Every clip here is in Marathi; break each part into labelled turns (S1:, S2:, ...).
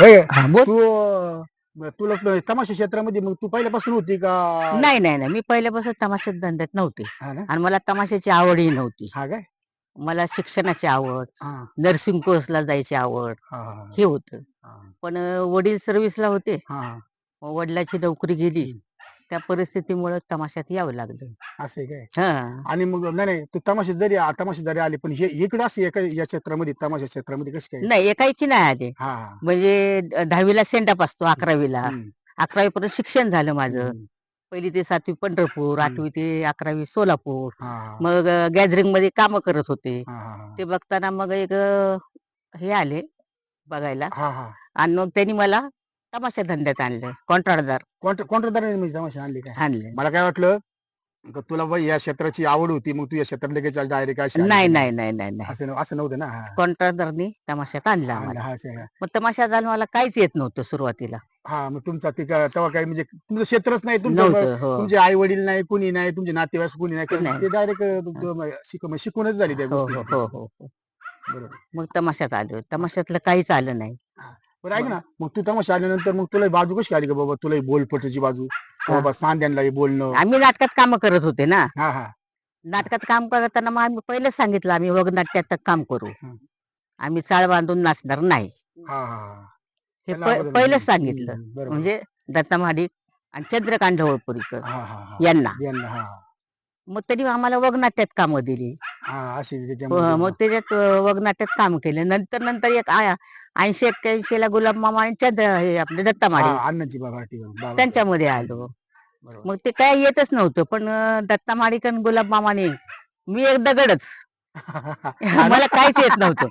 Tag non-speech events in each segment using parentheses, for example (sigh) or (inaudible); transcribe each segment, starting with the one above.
S1: हे,
S2: हा बोल.
S1: तू अं, तुला त- तमाशा क्षेत्रामध्ये मग तू पहिल्यापासून होती का?
S2: नाही नाही नाही. मी पहिल्यापासून तमाशात धंद्यात नव्हते.
S1: हा ना?
S2: आणि मला तमाशाची आवडही नव्हती.
S1: हा काय?
S2: मला शिक्षणाची आवड
S1: हा.
S2: नर्सिंग कोर्सला जायची आवड
S1: हा हा,
S2: हे. होतं.
S1: हा,
S2: पण अं, वडील सर्व्हिसला होते.
S1: हा,
S2: वडिलाची नोकरी गेली. त्या परिस्थितीमुळे तमाशात यावं लागलं.
S1: असं आहे काय?
S2: हा.
S1: आणि मग नाही नाही तू तमाशा जरी आ- तमाशा जरी आली पण हे इकडे असे एका या क्षेत्रामध्ये तमाशा क्षेत्रामध्ये कशी काय?
S2: नाही एकाएकी नाही आले.
S1: हा
S2: म्हणजे द- दहावीला सेंडअप असतो अकरावीला.
S1: हम्म,
S2: अकरावी पर्यंत शिक्षण झालं माझं.
S1: हम्म,
S2: पहिली ते सातवी पंढरपूर. आठवी ते अकरावी सोलापूर.
S1: हा, हा,
S2: मग गॅदरिंगमध्ये काम करत होते.
S1: हा, हा, हा.
S2: ते बघताना मग एक अं, हे आले बघायला.
S1: हा हा.
S2: आणि मग त्यांनी मला तमाशा धंद्यात आणलं कॉन्ट्रॅक्टदार
S1: कोणत्या म्हणजे तमाशा आणली काय?
S2: आणले.
S1: मला काय वाटलं का तुला बाई या क्षेत्राची आवड होती मग तू या क्षेत्रात लगेच डायरेक्ट अशी आली
S2: नाही नाही नाही नाही नाही.
S1: असं नव्ह- असं नव्हतं ना? हा.
S2: कॉन्ट्रॅक्टरनी तमाशात आणला आम्हाला.
S1: हा, असं.
S2: मग तमाशा झाला मला काहीच येत नव्हतं सुरुवातीला.
S1: हा मग तुमचा ते का- तेव्हा काही म्हणजे तुमचं क्षेत्रच नाही तुमचं
S2: नव्हतं हो.
S1: तुमचे आई वडील नाही कुणी नाही तुमचे नातेवाईक कुणी नाही
S2: ते नाही.
S1: ते डायरेक्ट शिकूनच झाली त्या
S2: हो
S1: गोष्टी
S2: हो हो हो हो.
S1: बरोबर.
S2: मग तमाशात आलो. तमाशातलं काहीच आलं नाही.
S1: बरं ऐक ना. मग तू तमाशा आल्यानंतर मग तुला ही बाजू कशी आली का बाबा? तुला ही बोलपटाची बाजू?
S2: हा.
S1: बाबा सांध्यांना हे बोलणं.
S2: आम्ही नाटकात काम करत होते ना.
S1: हा हा.
S2: नाटकात काम करताना मग आम्ही पहिलेच सांगितलं आम्ही वगनाट्यात काम करू.
S1: हं.
S2: आम्ही चाळ बांधून नाचणार नाही.
S1: हा हा
S2: हे.
S1: त्याला
S2: प-
S1: अगोदर-
S2: पहिलेच
S1: हम्म,
S2: सांगितलं.
S1: हम्म, बरोबर.
S2: म्हणजे दत्ता महाडिक आणि चंद्रकांत ढवळपुरीकर
S1: हा हा हा.
S2: यांना.
S1: यांना हा.
S2: मग त्यांनी आम्हाला वगनाट्यात कामं दिली.
S1: हा अशी
S2: प-
S1: त्याच्यामध्ये
S2: मग त्याच्यात अं, वगनाट्यात काम केले. नंतर नंतर एक ऐंशी एक्क्याऐंशी ला गुलाब मामा आणि चंद्र हे आपले दत्ता
S1: हा अण्णाची बाबा बाबा.
S2: त्यांच्यामध्ये आलो.
S1: बरोबर.
S2: मग ते काय येतच नव्हतं पण अं, दत्ता महाडिक आणि गुलाब मामाने मी एक दगडच.
S1: हा?
S2: मला काहीच येत नव्हतं.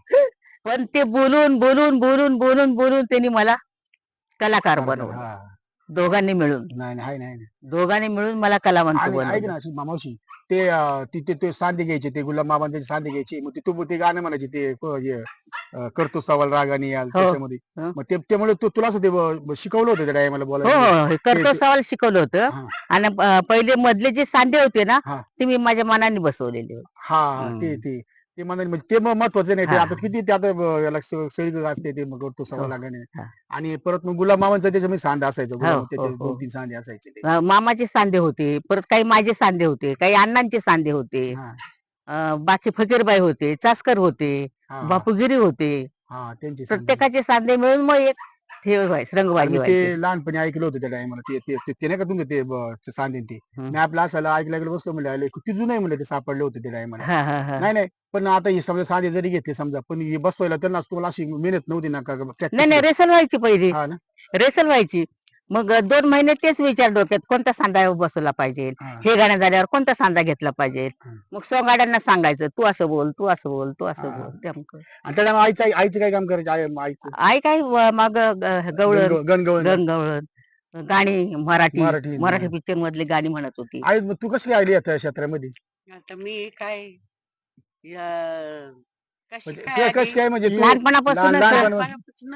S2: पण ते बोलून बोलून बोलून बोलून बोलून त्यांनी मला कलाकार बनवलं.
S1: हा.
S2: दोघांनी मिळून.
S1: नाही नाही हाय, नाही नाही.
S2: दोघांनी मिळून मला कलावंत
S1: आणि ऐक
S2: बनवलं.
S1: ना अशी मामावशी ते अं, ती सांदे घ्यायचे ते गुलाब मामा त्याचे सांदे घ्यायचे मग ते तू ते गाणं म्हणायचे ते हे, अं, करतो सवाल रागाने याल
S2: हो.
S1: त्याच्यामध्ये
S2: हं.
S1: मग ते त्यामुळे तू तुला असं ते ब- शिकवलं होतं त्या टायमाला
S2: हो
S1: बोलायला
S2: हो हे करतो
S1: ते-
S2: सवाल शिकवलं होतं
S1: हा.
S2: आणि अं, पहिले मधले जे सांधे होते ना
S1: हा.
S2: ते मी माझ्या मनाने बसवलेले होते
S1: हा हा, ते
S2: हम्म.
S1: ते ते म्हणाले म्हणजे ते म- महत्वाचं नाही ते
S2: हा.
S1: आता किती ते आता ब- याला सळी असते ते मग
S2: हो.
S1: रागाने
S2: हा.
S1: आणि परत मग गुलाब मामांचा त्याच्यामध्ये सांधा असायचा गुलाब
S2: हो,
S1: त्याचे
S2: हो.
S1: दोन तीन सांधे असायचे ते
S2: अं, मामाचे सांधे होते परत काही माझे सांधे होते काही अण्णांचे सांधे होते
S1: हा,
S2: अं, बाकी फकीरबाई होते चास्कर होते
S1: हा,
S2: बापूगिरी होते
S1: हा त्यांचे सांधे.
S2: प्रत्येकाचे सांधे मिळून मग एक हे व्हायचं रंगबाजी
S1: ते लहानपणी ऐकलं होतं त्या टायमाला ते ते ते- ते नाही का तुमचं ते ब- ते. मी आपलं असायला ऐकलं गेलं बसलो म्हणलं अरे किती जुनं आहे म्हणलं ते सापडले होते त्या टायमाला
S2: हा हा हा.
S1: नाही नाही पण आता हे समजा साधे जरी घेतले समजा पण हे बसवायला त्यांना तुम्हाला अशी मेहनत नव्हती ना का
S2: नाही नाही रेसल व्हायची पहिली.
S1: हा ना.
S2: रेसल व्हायची मग दोन महिने तेच विचार डोक्यात कोणता सांधा बसवला पाहिजे?
S1: हा.
S2: गाणं झाल्यावर कोणता सांधा घेतला पाहिजे. मग सोंगाड्यांना सांगायचं तू असं बोल तू असं बोल तू असं. बोल.
S1: आईचं आईचं काय काम करायचं? आई आईचं?
S2: आई काय मग गवळण.
S1: गणगव- गणगवळण.
S2: गणगवळण. गाणी मराठी.
S1: मराठी,
S2: मराठी.
S1: हा.
S2: पिक्चर मधली गाणी म्हणत होती.
S1: आई मग तू कशी काय आली आता या क्षेत्रामध्ये?
S3: आता मी काय या- कशी
S1: म्हणजे
S3: काय
S1: म्हणजे
S2: लहानपणापासून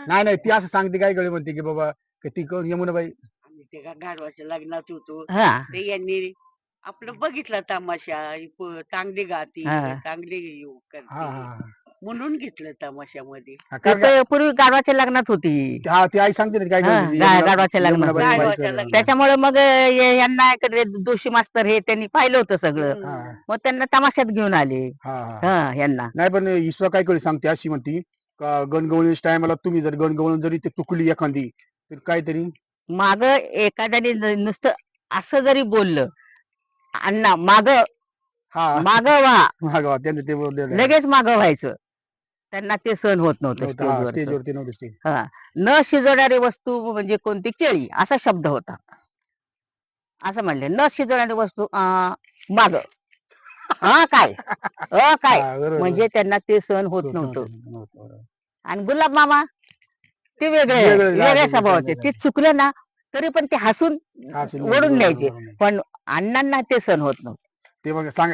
S1: नाही नाही ती असं सांगते काय गळे म्हणते की बाबा की ती कोण यमुनाबाई
S3: आम्ही का गाढवाच्या लग्नात होतो.
S2: हा.
S3: ते यांनी आपलं बघितलं तमाशा चांगली गाती
S2: हा.
S3: चांगली येऊ
S1: हा
S3: करते.
S1: हा
S3: म्हणून घेतलं तमाशामध्ये.
S1: हा.
S2: ते
S1: कारण का-
S2: प- पूर्वी गाडवाच्या लग्नात होती.
S1: हा ती आई सांगते ना काय
S2: हा,
S1: करते ती
S2: गा-
S1: यमुना-
S2: गाढवाच्या लग्नात.
S1: यमुनाबाई बाई
S3: गाढवाच्या
S1: कर-
S3: लग्नात.
S2: त्याच्यामुळे मग अं, यांना इकडे दोषी मास्तर हे त्यांनी पाहिलं होतं सगळं.
S3: हम्म.
S2: मग त्यांना तमाशात घेऊन आले.
S1: हा हा.
S2: हा यांना.
S1: नाही पण ईश्वर काय कळी सांगते अशी म्हणती का गणगवळी टायमाला तुम्ही जर गणगवळण जरी ते चुकली एखादी तर काहीतरी?
S2: माग एखाद्याने नुसतं असं जरी बोललं अण्णा माग
S1: हा.
S2: माग
S1: मागवा त्यांचं ते बोललेलं आहे.
S2: लगेच माग व्हायचं. त्यांना ते सहन होत नव्हतं
S1: नव्हतं, हा,
S2: स्टेजवर
S1: स्टेजवरती नव्हतं स्टेज
S2: न शिजवणारी वस्तू म्हणजे कोणती? केळी असा शब्द होता. असं म्हणले न शिजवणारी वस्तू माग. हा काय? अ काय?
S1: हा, बरोबर.
S2: म्हणजे त्यांना ते सहन होत
S1: होत
S2: नव्हतं
S1: नव्हतं, बरोबर.
S2: आणि गुलाब मामा? ते वेगळे
S1: वेगळे,
S2: वेगळ्या
S1: वेगळे,
S2: स्वभावाचे. ते चुकलं ना तरी पण ते हसून ओढून न्यायचे. पण अण्णांना ते सहन होत नव्हतं
S1: ते मग सांग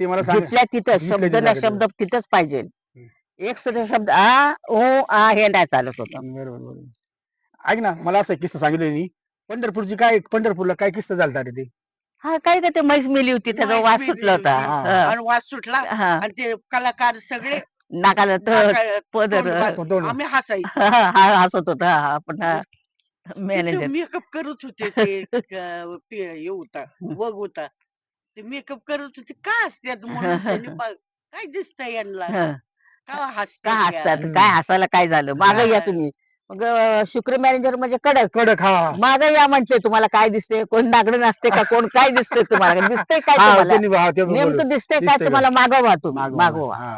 S1: ते मला सांग
S2: जिथल्या तिथं
S1: जिथल्या
S2: शब्द
S1: तिथं
S2: ना
S1: लागतं.
S2: शब्द तिथंच पाहिजे एक सुद्धा शब्द आ ओ आ हे नाही चालत होत
S1: बरोबर बरोबर ऐक ना मला असं किस्सा सांगितलं पंढरपूरची काय पंढरपूरला काय किस्सा झालता रे ते
S2: हा काय का ते म्हैस मिली होती त्याचा वास सुटला होता
S3: होती.
S1: हा.
S2: हा.
S3: आणि वास सुटला
S2: हा.
S3: आणि ते कलाकार सगळे
S2: नाकाला तर
S3: नाका-
S2: पदर.
S3: तोंड. आम्ही हसायचो. (laughs)
S2: हा हसत होता. हा, आपण मॅनेजर.
S3: मेकअप करत होते ते (laughs) क- ते हे होता वग होता. ते मेकअप करत होते. का असतात म्हणून त्यांनी (laughs) पा- काय दिसतंय यांना? का
S2: का
S3: हसतात.
S2: काय हसायला काय झालं? माग या
S3: हा.
S2: तुम्ही. मग अं, शुक्र मॅनेजर म्हणजे कडक.
S1: कडक हा.
S2: माग या म्हटले तुम्हाला काय दिसते कोण नागडं नसते का? कोण काय दिसतंय तुम्हाला? दिसतंय काय
S1: हा
S2: तुम्हाला?
S1: त्यांनी हा, ते बोलले.
S2: नेमकं दिसतंय काय
S1: दिसतंय का?
S2: तुम्हाला? मागवा तुम्ही.
S1: मागवा.
S2: मागवा
S1: हा.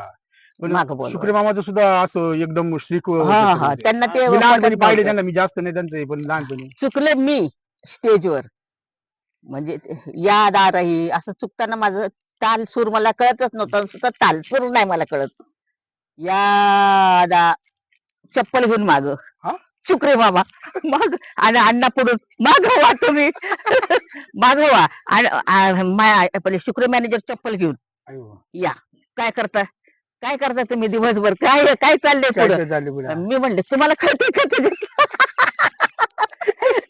S1: पण
S2: मागं.
S1: शुक्री मामाचं सुद्धा असं एकदम श्रीक
S2: हा हा.
S1: ते.
S2: त्यांना ते
S1: मी लहानपणी पाहिले. त्यांना मी जास्त नाही त्यांचं हे, पण लहानपणी.
S2: चुकले मी स्टेजवर. म्हणजे या दारही असं चुकताना माझं ताल सूर मला कळतच नव्हतं सुद्धा ताल सूर नाही मला कळत. या दा चप्पल घेऊन माग.
S1: हा?
S2: शुक्रे बाबा मग. आणि अण्णा पुढून मागवा तुम्ही. मागवा आणि आ- मा- आपले शुक्र मॅनेजर चप्पल घेऊन. या. काय करता काय करता तुम्ही दिवसभर? काय काय चाललंय
S1: काय
S2: पुढं?
S1: काय झालं पुढे?
S2: मी म्हणले तुम्हाला कळते का त्याच्यात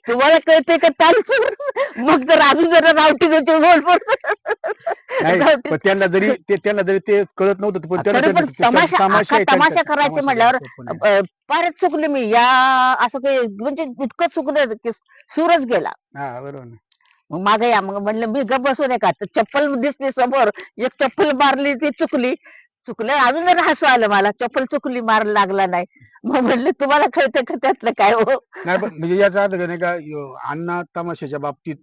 S2: तुम्हाला कळते का तालसूर मग तर अजून जरा
S1: नाही पण त्यांना जरी ते त्यांना जरी ते कळत नव्हतं पण त्यांना
S2: तरी पण
S1: त्यांना-
S2: तमाशा-
S1: तमाशा आहे
S2: करायचे
S1: तमाशा
S2: म्हटल्यावर
S1: आहे.
S2: फारच चुकले मी. या असं काही म्हणजे इतकं चुकलं की सूरच गेला.
S1: हा बरोबर ना.
S2: मग मागे या. मग म्हणलं मी गप बसून आहे का? तर चप्पल दिसली समोर. एक चप्पल मारली ती चुकली. चुकलं अजून जरा हसू आलं मला चप्पल चुकली मार लागला नाही. मग म्हणलं तुम्हाला कळतं का त्यातलं काय हो?
S1: नाही पण म्हणजे याचा अर्थ नाही का यो, अण्णा तमाशाच्या बाबतीत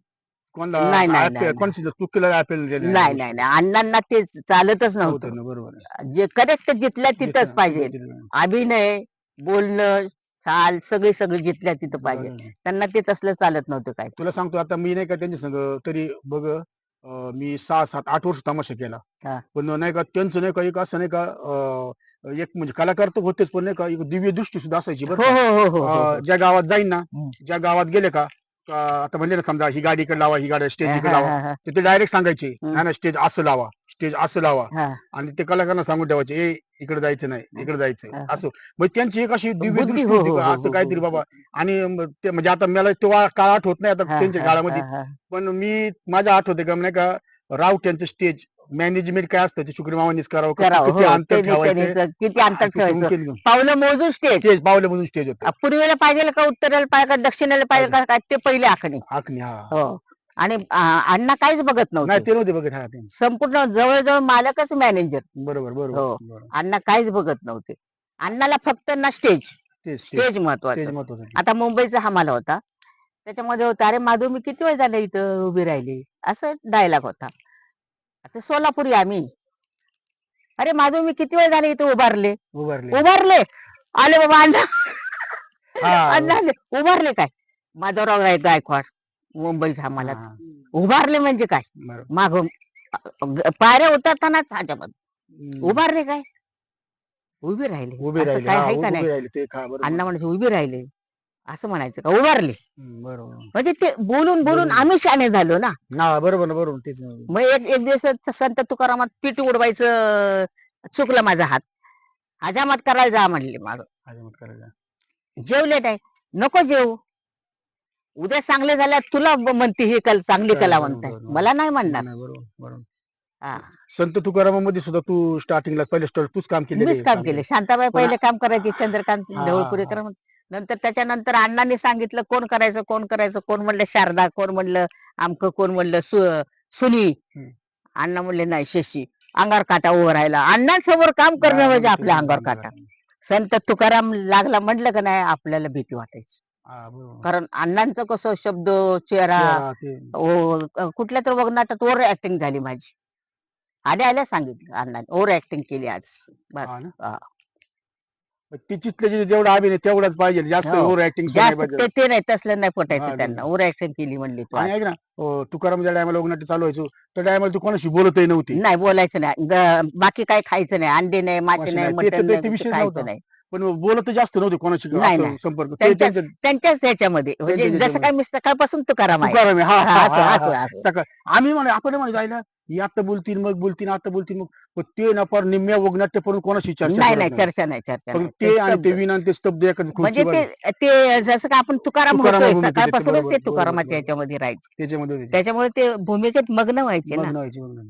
S1: कोणला
S2: नाही, नाही,
S1: appeal-
S2: नाही.
S1: कोणची चुकीला अपील
S2: नाही नाही नाही. अण्णांना ते चालतच नव्हतं.
S1: बरोबर आहे.
S2: जे करेक्ट जिथल्या तिथंच पाहिजे. अभिनय बोलणं चाल सगळे सगळे जिथल्या तिथं पाहिजे.
S1: बरोबर आहे.
S2: त्यांना ते तसलं चालत नव्हतं काय.
S1: तुला सांगतो आता मी नाही का त्यांच्या संग तरी बघ अं, मी सहा सात आठ वर्ष तमाशा केला
S2: हा.
S1: पण नाही का त्यांचं नाही का एक असं नाही का अं, एक म्हणजे कलाकार तर होतेच पण नाही का एक दिव्य दृष्टी सुद्धा असायची बरं
S2: हो
S1: का?
S2: हो हो हो, हो
S1: अं, ज्या गावात जाईन ना
S2: हम्म.
S1: ज्या गावात गेले का आता म्हणले ना समजा ही गाडी इकडे लावा ही गाडी स्टेज इकडे लावा
S2: हा,
S1: तर ते डायरेक्ट सांगायचे
S2: हम्म.
S1: नाही ना स्टेज असं लावा स्टेज असं लावा
S2: हा.
S1: आणि ते कलाकारांना सांगून ठेवायचे ए इकडे जायचं नाही इकडे जायचं
S2: हा.
S1: असं मग त्यांची एक अशी दिव्य
S2: बुद्धी,
S1: दृष्टी
S2: हो,
S1: होती
S2: हो,
S1: का
S2: हो,
S1: असं
S2: हो,
S1: काहीतरी
S2: हो.
S1: बाबा आणि मग ते म्हणजे आता मला तेव्हा काळ आठवत नाही आता
S2: हा,
S1: त्यांच्या
S2: हा,
S1: काळामध्ये
S2: हा, हा.
S1: पण मी माझ्या आठवते का नाही का राऊत यांचं स्टेज मॅनेजमेंट काय असतं? ते शुक्री मामानीच करावं किती
S2: हो,
S1: अंतर
S2: त्यांनी-
S1: ठेवायचं?
S2: किती अंतर ठेवायचं.
S1: स्टेज
S2: पावलं मोजून स्टेज
S1: पावलं स्टेज होतं.
S2: पूर्वेला पाहिजे का उत्तरेला पाहिजे का दक्षिणेला पाहिजे का काय? ते पहिले आखणी.
S1: आखणी हा.
S2: हो. आणि आ, अण्णा काहीच बघत
S1: नाही
S2: नव्हते
S1: ते नव्हते बघत हा ते.
S2: संपूर्ण जवळजवळ मालकच मॅनेजर
S1: बरोबर बरोबर
S2: हो.
S1: बरोबर.
S2: अण्णा काहीच बघत नव्हते. अण्णाला फक्त ना स्टेज
S1: ते स्टेज
S2: स्टेज महत्वाचं.
S1: स्टेज महत्वाचं.
S2: आता मुंबईचा हमाला होता. त्याच्यामध्ये होता अरे माधव मी किती वेळ झाले इथं उभी राहिली? असं डायलॉग होता. आता सोलापुरी आम्ही. अरे माधव मी किती वेळ झाले इथं उभारले?
S1: उभारले.
S2: उभारले? आले बाबा अण्णा.
S1: हा,
S2: अण्णा आले. उभारले काय? माधवराव गाय गायकवाड मुंबईचा हमाला
S1: हा,
S2: उभारले म्हणजे काय?
S1: बरोबर.
S2: माग पायऱ्या उतरतानाच ह्याच्यामध्ये. उभारले काय? उभे राहिले.
S1: उभे
S2: असं
S1: राहिले.
S2: काय
S1: हा,
S2: आहे का
S1: उभे
S2: नाही?
S1: राहिले ते खा बरोबर.
S2: अण्णा म्हणायचे उभे राहिले. असं म्हणायचं का? उभारले.
S1: हम्म, बरोबर.
S2: म्हणजे ते बोलून बोलून. आम्ही शाणे झालो ना.
S1: बरोबर ना बरोबर तेच ना.
S2: मग एक एक दिवस संत तुकारामात पीठ उडवायचं चुकलं माझा हात. हजामात करायला जा म्हणले माग.
S1: करायचा.
S2: जेवले नाही. नको जेव. उद्या चांगले झाल्या तुला ब- म्हणते ही कल चांगली
S1: बरोबर,
S2: कला
S1: बरोबर,
S2: म्हणताय
S1: बरोबर.
S2: मला नाही म्हणणार.
S1: नाही, बरोबर बरोबर.
S2: हा.
S1: संत तुकारामामध्ये सुद्धा तू स्टार्टिंगला पहिले स्टॉल तूच काम केले
S2: मीच काम केले. शांताबाई पहिले काम करायचे चंद्रकांत
S1: हा, हा,
S2: ढवळपुरेकर म्हण- नंतर त्याच्यानंतर अण्णांनी सांगितलं कोण करायचं कोण करायचं? कोण म्हणलं शारदा कोण म्हणलं आमक कोण म्हणलं सु- सुनी. अण्णा म्हणले नाही शशी अंगार काटा उभं राहिला. अण्णांसमोर काम करणं म्हणजे आपल्या अंगावर काटा. संत तुकाराम लागला म्हटलं का नाही आपल्याला भीती वाटायची. कारण अण्णांचं कसं शब्द चेहरा कुठल्या तर बघनाटात ओव्हर ऍक्टिंग झाली माझी. आल्या आल्या सांगितलं अण्णांनी. ओव्हर ऍक्टिंग केली आज. बस
S1: ना?
S2: हा.
S1: तिच्यातलं जे जेवढा अभिनय तेवढाच पाहिजे जास्त
S2: हो.
S1: ओव्हर ऍक्टिंग
S2: जास्त ते ते नाही तसलं नाही
S1: हा,
S2: पटायचं त्यांना. ओव्हर ऍक्टिंग केली म्हणली तू आज.
S1: ऐक ना अं, तुकाराम ज्या टायमाला उगनाट्य चालू व्हायचो त्या टायमाला तू कोणाशी बोलतही नव्हती
S2: नाही बोलायचं नाही ग- बाकी काही खायचं नाही अंडे नाही मासे
S1: मासे
S2: नाही
S1: नाही. ते- ते-
S2: मटण
S1: ते-
S2: नाही
S1: ते विषयच
S2: खायचं. नाही
S1: पण बोलत जास्त नव्हते कोणाशी
S2: नाही,
S1: असं
S2: नाही.
S1: संपर्क ते
S2: त्यांच्या-
S1: त्यांच्या
S2: त्यांच्याच ह्याच्यामध्ये म्हणजे
S1: त्यांच्या
S2: जसं काय मी सकाळपासून तुकाराम आहे
S1: तुकाराम आहे. हा,
S2: हा,
S1: हा, हा, हा. सकाळ आम्ही म्हणे आपण म्हणे जायला ही आता बोलतील मग बोलतील आता बोलतील मग ते ना फार निम्म्या वगनाट्य पण कोणाशी चर्चा
S2: नाही
S1: करत
S2: नाही. चर्चा नाही चर्चा
S1: फक्त
S2: नाही
S1: ते आणि
S2: स्तब्ध.
S1: ते विना आणि ते स्तब्ध
S2: म्हणजे
S1: खुर्चीवर
S2: ते ते जसं का आपण तुकाराम
S1: तुकाराम
S2: होतोय
S1: भूमिकेत येते,
S2: सकाळपासूनच
S1: बरोबर,
S2: ते
S1: बरोबर,
S2: तुकारामाच्या
S1: बरोबर.
S2: ह्याच्यामध्ये राहायचे
S1: त्याच्यामध्ये होते.
S2: त्याच्यामुळे ते भूमिकेत मग्न व्हायचे ना
S1: मग्न व्हायचे, मग्न.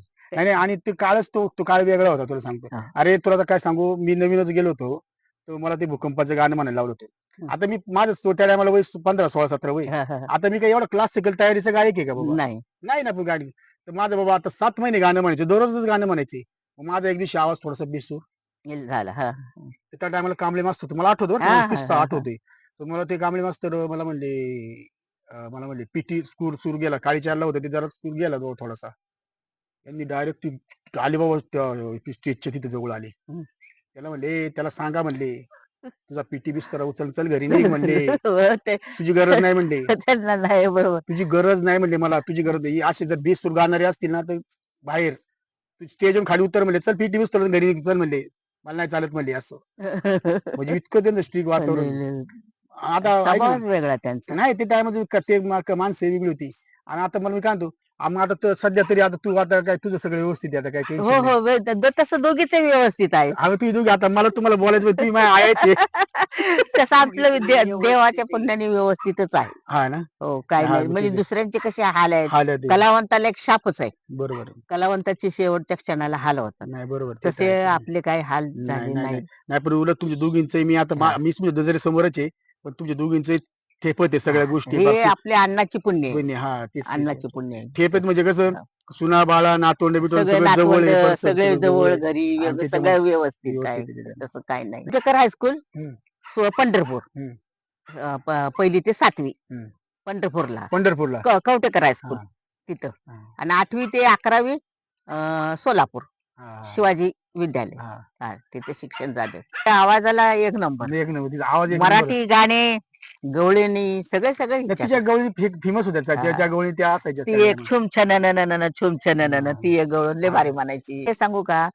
S1: आणि ते काळच तो तो काळ वेगळा होता तुला सांगतो
S2: हा.
S1: अरे तुला आता काय सांगू मी नवीनच गेलो होतो तर मला ते भूकंपाचं गाणं म्हणायला लावलं होतं
S2: हम्म.
S1: आता मी माझं तो त्या टायमाला वय पंधरा सोळा सतरा वय
S2: हा, हा, हा.
S1: आता मी काय एवढं क्लासिकल तयारीचं गायक आहे का बाबा
S2: नाही
S1: नाही ना पण गाडी तर माझं बाबा आता सात महिने गाणं म्हणायचे दररोजच गाणं म्हणायचे. मग माझा एक दिवशी आवाज थोडासा बेसूर
S2: झालं हा.
S1: तर त्या टायमाला कांबळे मास्तर होते. मला आठवतो बरं
S2: हा, हा,
S1: किस्सा
S2: हा, हा.
S1: आठवते तर मला ते कांबळे मास्तर मला म्हणले अं, मला म्हणले पीटी स्कूर सूर गेला. काळी चारला होता ते जरा सूर गेला जवळ थोडासा. त्यांनी डायरेक्ट ती आली बाबा त्या स्टेजच्या तिथे जवळ आले.
S2: हम्म.
S1: त्याला म्हणले त्याला सांगा म्हणले तुझा पीटी बिस्तर उचल चल घरी नाही म्हणले. (laughs)
S2: ते-
S1: तुझी गरज नाही म्हणले. (laughs)
S2: त्यांना नाही बरोबर.
S1: तुझी गरज नाही म्हणले मला तुझी गरज नाही. असे जर बेसूर गाणारे असतील ना तर बाहेर. तू स्टेजवरून खाली उतर म्हणले चल पीटी बिस्तर घरी चल म्हणले. मला नाही चालत म्हणले असं. म्हणजे (laughs) इतकं त्यांचं स्ट्रिक वातावरण. आता ऐक ना,
S2: स्वभावच वेगळा त्यांचा.
S1: नाही ते टायमाचं ते मा- माणसं वेगळी होती. आणि आता मला मी काय म्हणतो आता तर सध्या तरी आता तू आता काय तुझं सगळं व्यवस्थित आहे आता काय
S2: हो हो वे- द- तसं दोघीच व्यवस्थित आहे.
S1: अगं तू दोघी आता मला तुम्हाला बोलायचं होतं, तुम्ही माझ्या आयाचे (laughs)
S2: तसं आपलं दे-
S3: व्यवस्थित
S2: देवाच्या. पुण्याने व्यवस्थितच आहे.
S1: हा ना?
S2: हो काय
S1: हा,
S2: नाही. म्हणजे
S1: ठीक आहे.
S2: दुसऱ्यांचे कसे हाल आहेत? कलावंताला एक शापच आहे.
S1: बरोबर.
S2: कलावंताची शेवटच्या क्षणाला हाल होतात.
S1: नाही बरोबर. ते तर
S2: तसे
S1: आहे.
S2: आपले काही हाल
S1: नाही,
S2: झाले
S1: नाही,
S2: नाही.
S1: नाही. पण उलट तुमच्या दोघींच मी आता मा-
S2: हा.
S1: मीच तुझ्या जरी समोरच आहे पण तुमच्या दोघींच ठेपत आहे सगळ्या गोष्टी
S2: हे
S1: बाबतीत.
S2: आपल्या अन्नाची पुण्य आहे.
S1: बहिणी, हा तेच.
S2: अन्नाची पुण्य आहे.
S1: ठेपेत म्हणजे कसं. सुना बाळा नातोंड
S2: सगळे
S1: सगळं जवळ आहे,
S2: नातवंड
S1: परसर
S2: सगळे
S1: सगळं
S2: जवळ
S1: आहे.
S2: घरी
S1: आणि
S2: सगळं व्यवस्थित
S1: व्यवस्थित
S2: आहे. तसं काय नाही हायस्कूल
S1: हम्म.
S2: सो- पंढरपूर
S1: हम्म.
S2: अं, प- पहिली ते सातवी
S1: हम्म.
S2: पंढरपूरला
S1: पंढरपूरला
S2: क- कवटेकर हायस्कूल
S1: हा.
S2: तिथं
S1: हा.
S2: आणि आठवी ते अकरावी अं, सोलापूर
S1: हा.
S2: शिवाजी विद्यालय
S1: हा.
S2: हा, तिथे शिक्षण झालं त्या आवाजाला एक नंबर
S1: एक नंबर तिचा आवाज एक नंबर आहे.
S2: मराठी गाणे गवळणी सगळे सगळे.
S1: तिच्या गवळी फेमस होत्या त्या-. त्या गवळी त्या असायच्या
S2: ती एक
S1: गाण्यात.
S2: छुम छन छुम छन
S1: हा.
S2: ती एक गवळण लय. भारी म्हणायची हे सांगू का.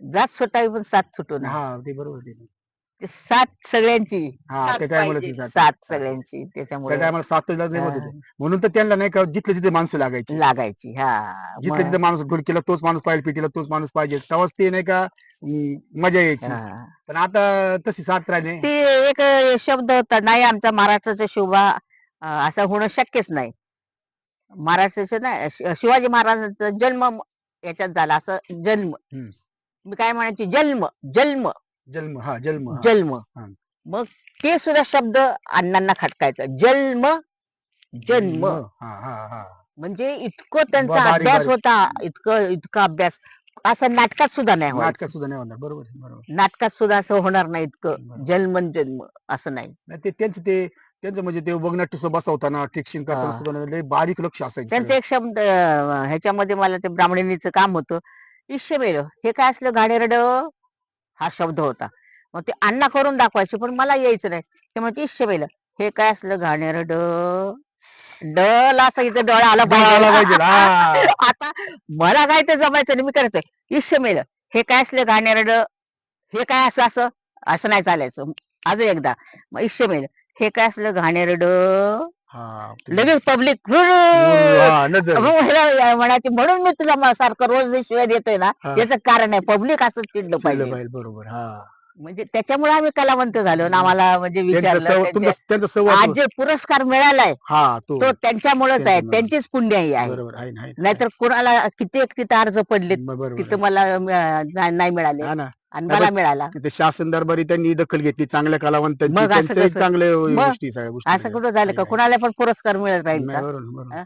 S2: जात सुटावी पण सात सुटू
S1: हा ते बरोबर. ते
S2: सात सगळ्यांची.
S1: हा
S3: साथ
S1: त्या टायमाला
S3: पाहिजे.
S1: ती साथ.
S2: सात सगळ्यांची
S1: त्या
S2: त्याच्यामुळे
S1: टायमाला सात लय होत होते म्हणून तर त्यांना नाही का जिथले तिथे माणसं लागायची.
S2: लागायची हा.
S1: जिथले
S2: मग-
S1: तिथे माणूस ढोलकीला तोच माणूस पाहिजे पिटीला तोच माणूस पाहिजे. तेव्हाच ते नाही का अं, मजा यायची.
S2: हा.
S1: पण आता तशी साथ राहिली
S2: ते एक शब्द होता नाही आमचा महाराष्ट्राचा शोभा अं, असं होणं शक्यच नाही. महाराष्ट्राचं शि- शिवाजी महाराजांचा जन्म म- याच्यात झाला. असं जन्म.
S1: हम्म.
S2: मी काय म्हणायची? जन्म जन्म.
S1: जन्म हा जन्म हा.
S2: जन्म
S1: हा.
S2: मग ते सुद्धा शब्द अण्णांना खटकायचं जन्म जन्म
S1: हा हा हा
S2: म्हणजे इतकं त्यांचा
S1: बारीक-
S2: अभ्यास
S1: बारीक.
S2: होता इतकं इतका अभ्यास असं नाटकात सुद्धा नाही
S1: नाटकात
S2: व्हायचं
S1: सुद्धा नाही होणार बरोबर आहे, बरोबर
S2: नाटकात सुद्धा असं होणार नाही इतकं
S1: बरोबर.
S2: जन्म न जन्म असं नाही
S1: नाही ते त्यांचं ते त्यांचं म्हणजे ते बघनाट्य सुद्धा बसवताना ट्रिक्शिंग करताना
S2: हा.
S1: सुद्धा लय बारीक लक्ष असायचं
S2: त्यांचं. एक शब्द अं, ह्याच्यामध्ये मला ते ब्राह्मणीचं काम होतं ईश्वमेर हे काय असलं गाडेरड हा शब्द होता. मग ते अण्णा करून दाखवायचे पण मला यायचं नाही. ते म्हणते ईश्वमेल हे काय असलं घाणेरड डला असं इथं डोळा आला
S1: पाहिजे. (laughs)
S2: आता मला काय ते जमायचं नाही मी करायचं ईश्वमेल हे काय असलं घाणेरड हे काय असं असं असं नाही चालायचं. अजून एकदा मग ईश्वमेल हे काय असलं घाणेरड
S1: हा,
S2: लगेच पब्लिक
S1: हा, नजर
S2: म्हणायची म्हणून मी तुला म- सारखं रोज जे शिवाय देतोय ना
S1: हा.
S2: याचं कारण आहे पब्लिक असं चिडलं
S1: चिडलं
S2: पाहिजे
S1: पाहिजे बरोबर हा
S2: म्हणजे त्याच्यामुळे आम्ही कलावंत झालो ना आम्हाला म्हणजे
S1: त्यांचा
S2: विचारलं
S1: सव-
S2: त्यांच्या-
S1: तुमचा त्यांचा संवाद
S2: आज जे पुरस्कार मिळालाय
S1: हा तो
S2: तो त्यांच्यामुळेच आहे
S1: त्यांच्यामुळे.
S2: त्यांचीच आहे
S1: बरोबर आहे ना, आहे ना.
S2: नाहीतर कुणाला कित्येक तिथं अर्ज
S1: बरोबर
S2: तिथं मला अं, नाही नाही मिळाले.
S1: हा ना
S2: आणि मला मिळाला.
S1: तिथे शासन दरबारी त्यांनी दखल घेतली चांगल्या कलावंतांची
S2: मग असं कसं?
S1: चांगले
S2: मग
S1: गोष्टी सगळ्या गोष्टी
S2: असं. कुठं झालं का. कुणाला पण पुरस्कार मिळत राहील
S1: नाही,
S2: का? हा?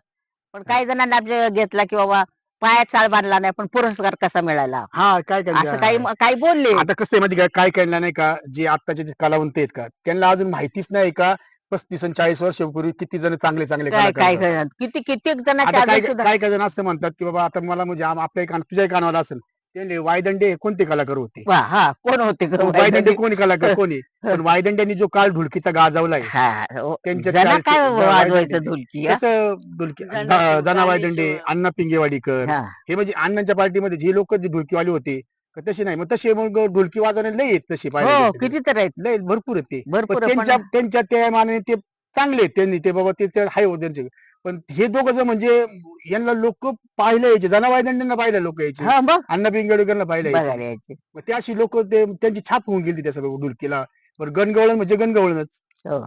S2: पण काही जणांना आपल्या घेतला की बाबा पायात चाळ बांधला नाही पण पुरस्कार कसा मिळाला?
S1: हा काय
S2: असं काही काही बोलले.
S1: आता कसं आहे माहिती का? काय काय नाही का? जे आत्ताचे जे कलावंत आहेत का? त्यांना अजून माहितीच नाही का? पस्तीस आणि चाळीस वर्षापूर्वी किती जण चांगले चांगले
S2: काय
S1: कलाकार
S2: काय
S1: होते.
S2: काय- किती कित्येक जणांच्या
S1: आता काय
S2: अजून सुद्धा
S1: काय काय जण असं म्हणतात की बाबा आता मला म्हणजे आम- आपल्या कान तुझ्या कानावर असेल. ते वायदंडे हे कोणते कलाकार होते
S2: वा, हा कोण होते ग
S1: वायदंडे? कोणी कलाकार कोणी (laughs) पण वायदंड्यांनी जो काळ ढुलकीचा गाजवलाय
S2: हा, हो.
S1: त्यांच्या
S2: जना काय वाजवायचं
S1: वायदंडे.
S2: ढोलकी हा?
S1: कसं ढुलकी
S3: जना-
S1: ज- जना वायदंडे
S3: ज्ञानेश्वर.
S1: अण्णा पिंगेवाडीकर
S2: हा.
S1: हे म्हणजे अण्णांच्या पार्टीमध्ये जे लोक जे ढोलकीवाले होते का तसे नाही मग तसे मग ढोलकी वाजवणे लय आहेत तसे पाहिजे
S2: हो
S1: गेलं तर.
S2: किती तर आहेत
S1: लय भरपूर आहेत ते
S2: भरपूर आहे,
S1: त्यांच्या
S2: पण
S1: त्यांच्या त्या मानाने ते चांगले आहेत त्यांनी ते बाबा ते ते हाय हो त्यांचे पण हे दोघं जण म्हणजे यांना लोक पाहिले यायचे. जनावायदंड्यांना पाहिले लोक यायचे.
S2: हा मग?
S1: अण्णा पिंगेवाडीकरला पाहिले यायचे.
S2: बघायला यायचे.
S1: मग ते अशी लोक ते त्यांची छाप होऊन गेली त्या सगळं ढुलकीला पण गणगवळण म्हणजे गणगवळणच.
S2: हो.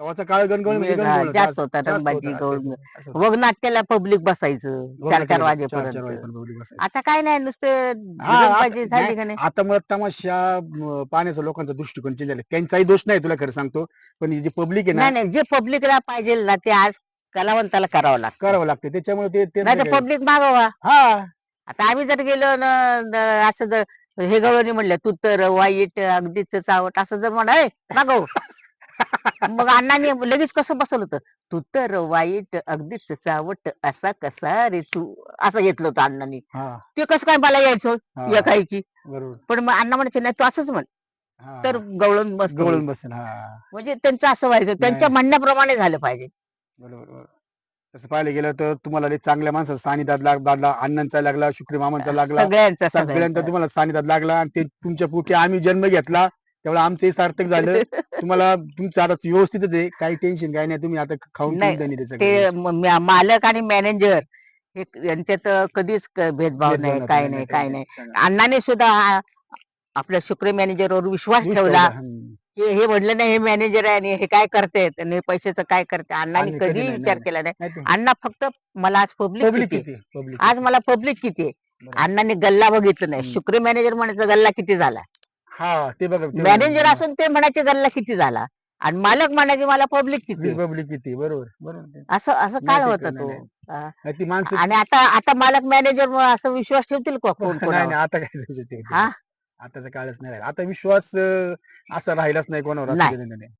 S1: तेव्हाचा काळ गणगौळ म्हणजे.
S2: जास्त होता,
S1: जास्त
S2: रंगबाजी,
S1: होता, असं
S2: गौळ.
S1: होतं, असं होतं.
S2: वग नाट्याला पब्लिक बसायचं. चार चार
S1: चार चार
S2: वाजेपर्यंत
S1: वाजेपर्यंत public बसायची.
S2: आता काय नाही नुसतं
S1: हा, आता-
S2: झाली
S1: नाही,
S2: का नाही?
S1: आता मग तमाशा म, पाहण्याचा लोकांचा दृष्टिकोन चेंज झाला. त्यांचाही दोष नाही तुला खरं सांगतो. पण ही जी पब्लिक आहे ना
S2: नाही नाही जे पब्लिकला पाहिजे ना ते आज कलावंताला करावं लागतं.
S1: करावं लागते. त्याच्यामुळे ते ते
S2: नाही तर पब्लिक मागवा.
S1: हा.
S2: आता आम्ही जर गेलो न न- असं जर हे गवळणी म्हणलं तू तर वाईट अगदीच चावट असं जर म्हणा मागव. (laughs) मग अण्णांनी लगेच कसं बसवलं होतं? तू तर वाईट अगदीच चावट असा कसा रे तू? असं घेतलं होतं अण्णांनी.
S1: हा.
S2: ते कसं काय मला यायचं?
S1: हा,
S2: या
S1: बरोबर.
S2: पण मग अण्णा म्हणायचे नाही तू असंच म्हण.
S1: हा.
S2: तर गवळण बस
S1: गवळून बसेल हा.
S2: म्हणजे त्यांचं असं व्हायचं. त्यांच्या. म्हणण्याप्रमाणे झालं पाहिजे.
S1: बरोबर बरोबर. तसं पाहायला गेलं तर तुम्हाला लई चांगल्या माणसाचा सानिध्यात लाग लागला अण्णांचा लागला शुक्री मामांचा लागला.
S2: सगळ्यांचा
S1: सगळ्यांचा
S2: सगळ्यांचा.
S1: तुम्हाला सानिध्यात लागला आणि ते तुमच्या पोटी आम्ही जन्म घेतला तेवढं आमचंही सार्थक झालं. (laughs) तुम्हाला तुमचं आता व्यवस्थितच आहे काही टेन्शन काही नाही तुम्ही आता खाऊन
S2: नाही,
S1: पिऊन
S2: ते म- मालक आणि मॅनेजर हे यांच्यात कधीच क- भेदभाव नाही काय नाही काय नाही अण्णाने सुद्धा आपल्या शुक्र मॅनेजरवर विश्वास ठेवला. हे म्हणलं नाही हे मॅनेजर आहे आणि हे काय हे पैशाचं काय करते? अण्णाने
S1: आणि कधी
S2: कधी
S1: नाही,
S2: विचार. केला नाही. अण्णा फक्त मला आज पब्लिक किती आज मला पब्लिक किती आहे? अण्णाने गल्ला बघितलं नाही.
S1: हम्म.
S2: शुक्र मॅनेजर म्हणायचं गल्ला किती झाला?
S1: हा ते बघा ते
S2: मॅनेजर. असून ते म्हणायचे गल्ला किती झाला? आणि मालक म्हणायचे मला पब्लिक किती आहे.
S1: पब्लिक किती बरोबर बरोबर.
S2: असं असं
S1: नाही ते
S2: होता
S1: नाही,
S2: तो.
S1: नाही.
S2: हा.
S1: नाही, ती माणसं
S2: आणि आता आता मालक मॅनेजर असं विश्वास ठेवतील का कोण (laughs)
S1: नाही
S2: कोणावर?
S1: नाही आता काय
S2: हा?
S1: आताचा काळच नाही राहिला आता विश्वास अं, असा राहिलाच नाही कोणावर असं
S2: नाही.
S1: काही नाही.